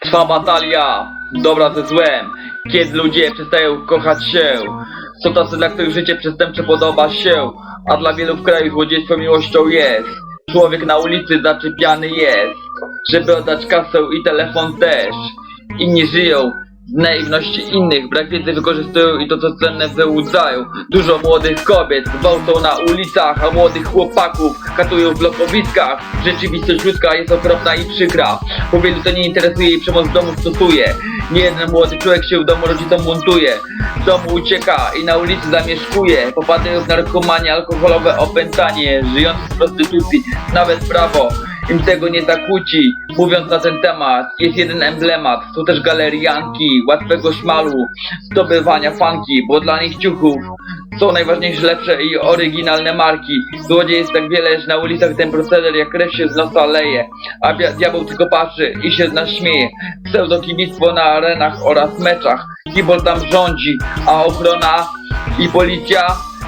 Trwa batalia, dobra ze złem, kiedy ludzie przestają kochać się. Są tacy, dla których życie przestępcze podoba się, a dla wielu w kraju złodziejstwo miłością jest. Człowiek na ulicy zaczepiany jest, żeby oddać kasę i telefon też. Inni żyją naiwności innych, brak wiedzy wykorzystują i to co cenne wyłudzają. Dużo młodych kobiet gwałcą na ulicach, a młodych chłopaków katują w blokowiskach. Rzeczywistość ludzka jest okropna i przykra, bo wielu to nie interesuje i przemoc w domu stosuje. Nie jeden młody człowiek się w domu rodzicom buntuje, z domu ucieka i na ulicy zamieszkuje. Popadają w narkomanie, alkoholowe opętanie, żyjący z prostytucji, nawet prawo im tego nie zakłóci. Mówiąc na ten temat, jest jeden emblemat, to też galerianki, łatwego szmalu, zdobywania fanki, bo dla nich ciuchów są najważniejsze lepsze i oryginalne marki. Złodziej jest tak wiele, że na ulicach ten proceder jak krew się z nosa leje, a diabeł tylko patrzy i się z nas śmieje. Pseudokibictwo na arenach oraz meczach, kibol tam rządzi, a ochrona i policja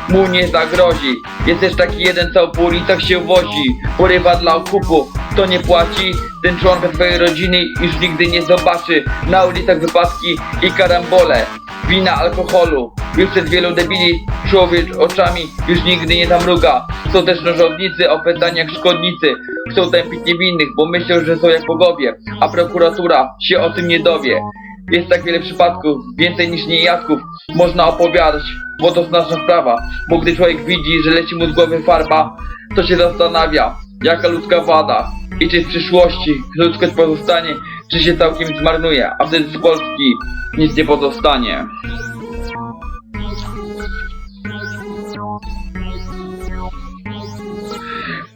mu nie zagrozi. Jest też taki jeden, co po ulicach się wozi, porywa dla okupu. Kto nie płaci, ten członka swojej rodziny już nigdy nie zobaczy. Na ulicach wypadki i karambole, wina alkoholu. Już przez wielu debili człowiek oczami już nigdy nie zamruga. Są też nożownicy opętani jak szkodnicy. Chcą tępić niewinnych, bo myślą, że są jak bogowie, a prokuratura się o tym nie dowie. Jest tak wiele przypadków, więcej niż niejasków można opowiadać, bo to znaczna sprawa. Bo gdy człowiek widzi, że leci mu z głowy farba, to się zastanawia, jaka ludzka wada i czy w przyszłości ludzkość pozostanie, czy się całkiem zmarnuje, a wtedy z Polski nic nie pozostanie.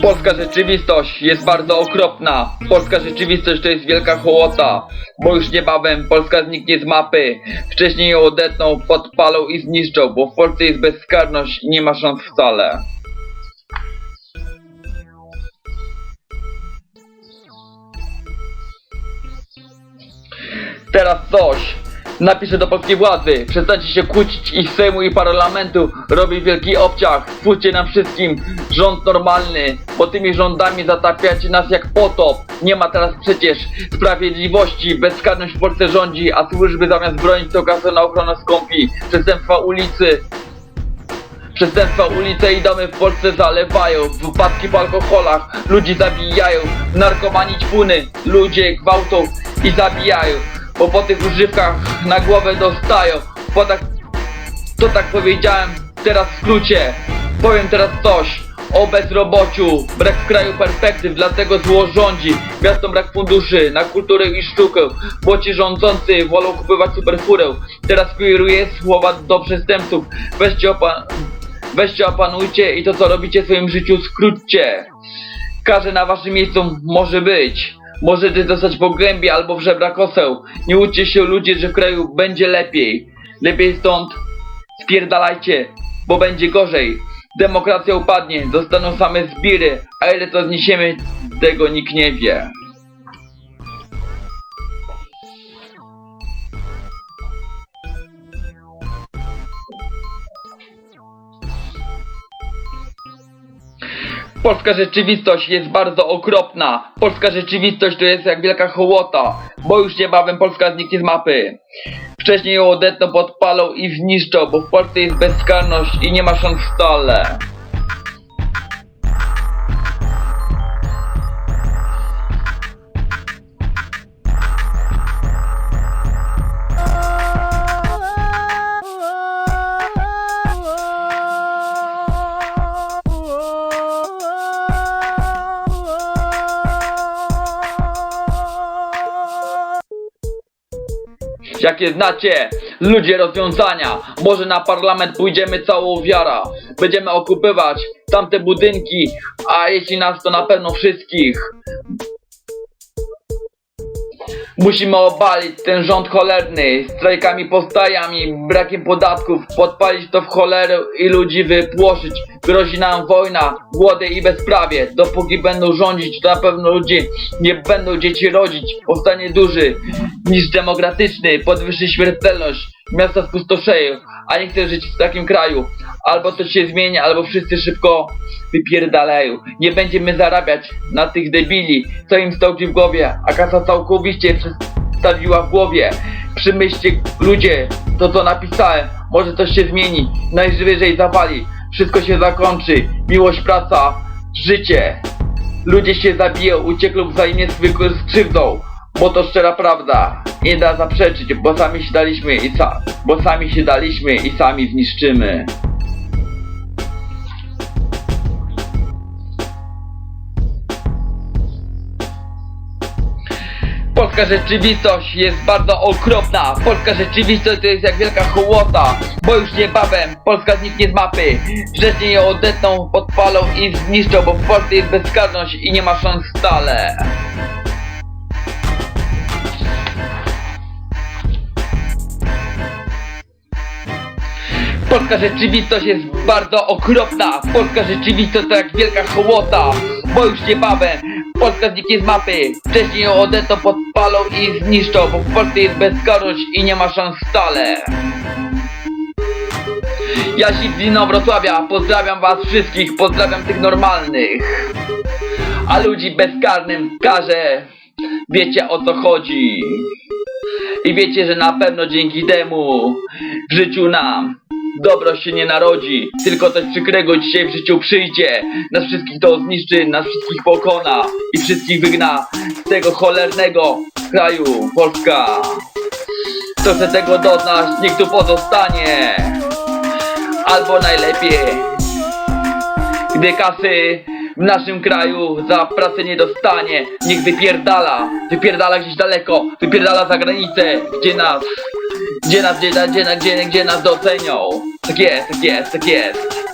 Polska rzeczywistość jest bardzo okropna. Polska rzeczywistość to jest wielka hołota, bo już niebawem Polska zniknie z mapy. Wcześniej ją odetną, podpalą i zniszczą, bo w Polsce jest bezkarność i nie ma szans wcale. Teraz coś. Napiszę do polskiej władzy. Przestańcie się kłócić i Sejmu i Parlamentu robi wielki obciach. Spójrzcie nam wszystkim rząd normalny, bo tymi rządami zatapiacie nas jak potop. Nie ma teraz przecież sprawiedliwości. Bezkarność w Polsce rządzi, a służby zamiast bronić to kasę na ochronę skąpi. Przestępstwa ulicy Przestępstwa ulice i domy w Polsce zalewają Wypadki po alkoholach, ludzi zabijają Narkomani ćpuny, ludzie gwałcą i zabijają Bo po tych używkach na głowę dostają. Po tak, to tak powiedziałem teraz w skrócie. Powiem teraz coś o bezrobociu, brak w kraju perspektyw, dlatego zło rządzi. Miastom brak funduszy na kulturę i sztukę. Bo ci rządzący wolą kupować superfurę. Teraz kieruję słowa do przestępców. Weźcie opa Weźcie opanujcie i to co robicie w swoim życiu skróćcie. Każdy na waszym miejscu może być. Możecie dostać po gębie albo w żebrakoseł. Nie łudźcie się ludzie, że w kraju będzie lepiej. Lepiej stąd spierdalajcie, bo będzie gorzej. Demokracja upadnie, zostaną same zbiry, a ile to zniesiemy, tego nikt nie wie. Polska rzeczywistość jest bardzo okropna. Polska rzeczywistość to jest jak wielka hołota, bo już niebawem Polska zniknie z mapy. Wcześniej ją odetną, podpalą i zniszczą, bo w Polsce jest bezkarność i nie ma szans wcale. Jakie znacie, ludzie rozwiązania, może na parlament pójdziemy całą wiara. Będziemy okupywać tamte budynki, a jeśli nas to na pewno wszystkich. Musimy obalić ten rząd cholerny, strajkami, postajami, brakiem podatków, podpalić to w cholerę i ludzi wypłoszyć. Grozi nam wojna, głody i bezprawie. Dopóki będą rządzić, to na pewno ludzie nie będą dzieci rodzić. Powstanie duży, niż demokratyczny, podwyższy śmiertelność. Miasta spustoszeją, a nie chcę żyć w takim kraju. Albo to się zmienia, albo wszyscy szybko wypierdalają. Nie będziemy zarabiać na tych debili, co im stołki w głowie, a kasa całkowicie przestawiła w głowie. Przemyślcie ludzie, to co napisałem, może coś się zmieni, najwyżej zawali, wszystko się zakończy, miłość, praca, życie. Ludzie się zabiją, uciekną wzajemnie zwykłym skrzywdą, bo to szczera prawda. Nie da zaprzeczyć, bo sami się daliśmy i sa, bo sami się daliśmy i sami zniszczymy. Polska rzeczywistość jest bardzo okropna. Polska rzeczywistość to jest jak wielka hołota Bo już niebawem Polska zniknie z mapy. Wcześniej ją odetną, podpalą i zniszczą Bo w Polsce jest bezkarność i nie ma szans wcale Polska rzeczywistość jest bardzo okropna. Polska rzeczywistość to jak wielka hołota. Bo już niebawem Polska zniknie z mapy. Wcześniej ją odetną, podpalą i zniszczą Bo w Polsce jest bezkarność i nie ma szans wcale. Ja się z Wrocławia. Pozdrawiam was wszystkich. Pozdrawiam tych normalnych. A ludzi bezkarnym każe. Wiecie o co chodzi. I wiecie, że na pewno dzięki temu w życiu nam dobro się nie narodzi, tylko coś przykrego dzisiaj w życiu przyjdzie. Nas wszystkich to zniszczy, nas wszystkich pokona i wszystkich wygna z tego cholernego kraju Polska. Kto chce tego doznać, niech tu pozostanie. Albo najlepiej, gdy kasy w naszym kraju za pracę nie dostanie, niech wypierdala, wypierdala gdzieś daleko, wypierdala za granicę, gdzie nas, gdzie nas, gdzie, gdzie, gdzie, gdzie nas docenią. Tak jest, tak jest, tak jest.